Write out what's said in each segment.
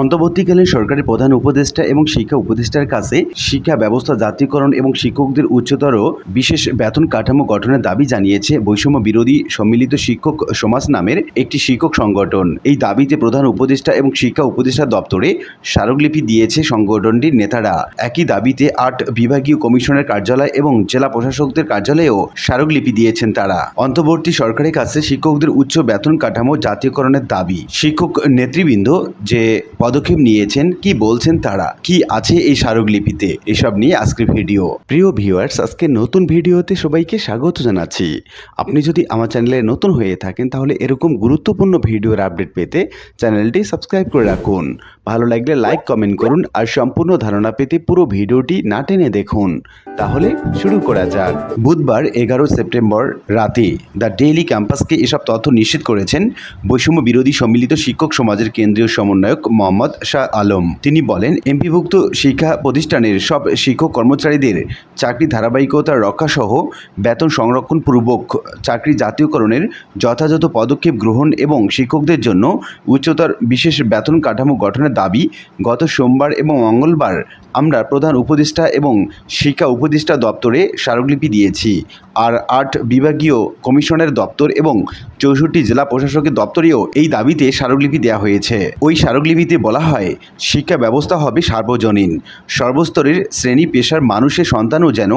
অন্তর্বর্তীকালীন সরকারের প্রধান উপদেষ্টা এবং শিক্ষা উপদেষ্টার কাছে শিক্ষা ব্যবস্থা, জাতীয়করণ এবং শিক্ষকদের উচ্চতর বিশেষ বেতন কাঠামো গঠনের দাবি জানিয়েছে বৈষম্য বিরোধী সম্মিলিত শিক্ষক সমাজ নামের একটি শিক্ষক সংগঠন। এই দাবিতে প্রধান উপদেষ্টা এবং শিক্ষা উপদেষ্টা দপ্তরে স্মারকলিপি দিয়েছে সংগঠনটির নেতারা। একই দাবিতে আট বিভাগীয় কমিশনের কার্যালয় এবং জেলা প্রশাসকদের কার্যালয়েও স্মারকলিপি দিয়েছেন তারা। অন্তর্বর্তী সরকারের কাছে শিক্ষকদের উচ্চ বেতন কাঠামো জাতীয়করণের দাবি। শিক্ষক নেতৃবৃন্দ যে পদক্ষেপ নিয়েছেন, কি বলছেন তারা, কি আছে এই স্মারকলিপিতে, এসব নিয়ে আজকের ভিডিও। প্রিয় ভিউয়ার্স আজকে নতুন ভিডিওতে সবাইকে স্বাগত জানাচ্ছি। আপনি যদি আমার চ্যানেলে নতুন হয়ে থাকেন, তাহলে এরকম গুরুত্বপূর্ণ ভিডিওর আপডেট পেতে চ্যানেলটি সাবস্ক্রাইব করে রাখুন। ভালো লাগলে লাইক কমেন্ট করুন আর সম্পূর্ণ ধারণা পেতে পুরো ভিডিওটি না টেনে দেখুন। তাহলে শুরু করা যাক। বুধবার এগারো সেপ্টেম্বর রাতে দ্য ডেইলি ক্যাম্পাসকে এসব তথ্য নিশ্চিত করেছেন বৈষম্য বিরোধী সম্মিলিত শিক্ষক সমাজের কেন্দ্রীয় সমন্বয়ক মোহাম্মদ শাহ আলম। তিনি বলেন, এমপিভুক্ত শিক্ষা প্রতিষ্ঠানের সব শিক্ষক কর্মচারীদের চাকরি ধারাবাহিকতা রক্ষাসহ বেতন সংরক্ষণ পূর্বক চাকরি জাতীয়করণের যথাযথ পদক্ষেপ গ্রহণ এবং শিক্ষকদের জন্য উচ্চতর বিশেষ বেতন কাঠামো গঠনের দাবি গত সোমবার এবং মঙ্গলবার আমরা প্রধান উপদেষ্টা এবং শিক্ষা উপদেষ্টা দপ্তরে স্মারকলিপি দিয়েছি। আর আট বিভাগীয় কমিশনের দপ্তর এবং চৌষট্টি জেলা প্রশাসকের দপ্তরেও এই দাবিতে স্মারকলিপি দেওয়া হয়েছে। ওই স্মারকলিপিতে বলা হয়, শিক্ষা ব্যবস্থা হবে সার্বজনীন। সর্বস্তরের শ্রেণি পেশার মানুষের সন্তানও যেন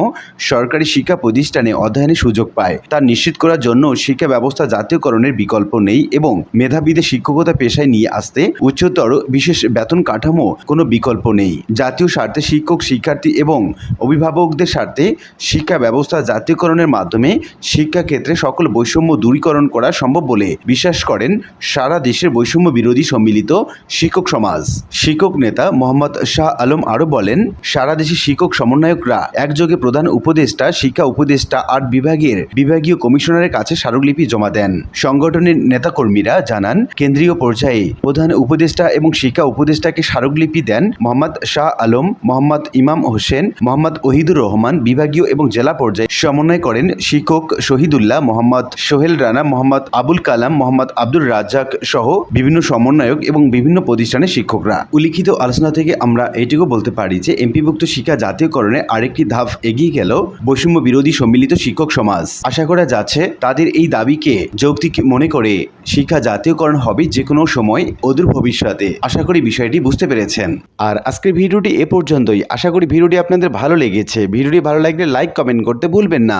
সরকারি শিক্ষা প্রতিষ্ঠানে অধ্যয়নের সুযোগ পায়। তা নিশ্চিত করার জন্য শিক্ষা ব্যবস্থা জাতীয়করণের বিকল্প নেই এবং মেধাবীদের শিক্ষকতা পেশায় নিয়ে আসতে উচ্চতর বিশেষ বেতন কাঠামো কোনো বিকল্প নেই। জাতীয় স্বার্থে শিক্ষক, শিক্ষার্থী এবং অভিভাবকদের স্বার্থে শিক্ষা ব্যবস্থা জাতীয়করণের মাধ্যমে শিক্ষাক্ষেত্রে সকল বৈষম্য দূরীকরণ করা সম্ভব বলে বিশ্বাস করেন সারা দেশের বৈষম্য বিরোধী সম্মিলিত শিক্ষক সমাজ। শিক্ষক নেতা মোহাম্মদ শাহ আলম আরও বলেন, সারা দেশের শিক্ষক সমন্বয়করা একযোগে প্রধান উপদেষ্টা, শিক্ষা উপদেষ্টা আট বিভাগের বিভাগীয় কমিশনারের কাছে স্মারকলিপি জমা দেন। সংগঠনের নেতাকর্মীরা জানান, কেন্দ্রীয় পর্যায়ে প্রধান উপদেষ্টা এবং শিক্ষা উপদেষ্টাকে স্মারকলিপি দেন মোহাম্মদ শাহ আলম, মোহাম্মদ ইমাম হোসেন, মোহাম্মদ ওহিদুর রহমান বিভাগীয় এবং জেলা পর্যায়ে সমন্বয় করেন। শিক্ষক শহীদুল্লাহ মোহাম্মদ সোহেল রানা, মোহাম্মদ আবুল কালাম, মোহাম্মদ আব্দুল রাজ্জাক সহ বিভিন্ন সমন্বয়ক এবং বিভিন্ন প্রতিষ্ঠানের শিক্ষকরা। উল্লিখিত আলোচনা থেকে আমরা এইটুকু বলতে পারি যে, এমপিভুক্ত শিক্ষা জাতীয়করণে আরেকটি ধাপ এগিয়ে গেল বৈষম্য বিরোধী সম্মিলিত শিক্ষক সমাজ। আশা করা যাচ্ছে, তাদের এই দাবিকে যৌক্তিক মনে করে শিক্ষা জাতীয়করণ হবে যে কোনো সময় অদূর ভবিষ্যতে। আশা করি বিষয়টি বুঝতে পেরেছেন। আর আজকের ভিডিওটি এ পর্যন্তই। আশা করি ভিডিওটি আপনাদের ভালো লেগেছে। ভিডিওটি ভালো লাগলে লাইক, কমেন্ট করতে ভুলবেন না।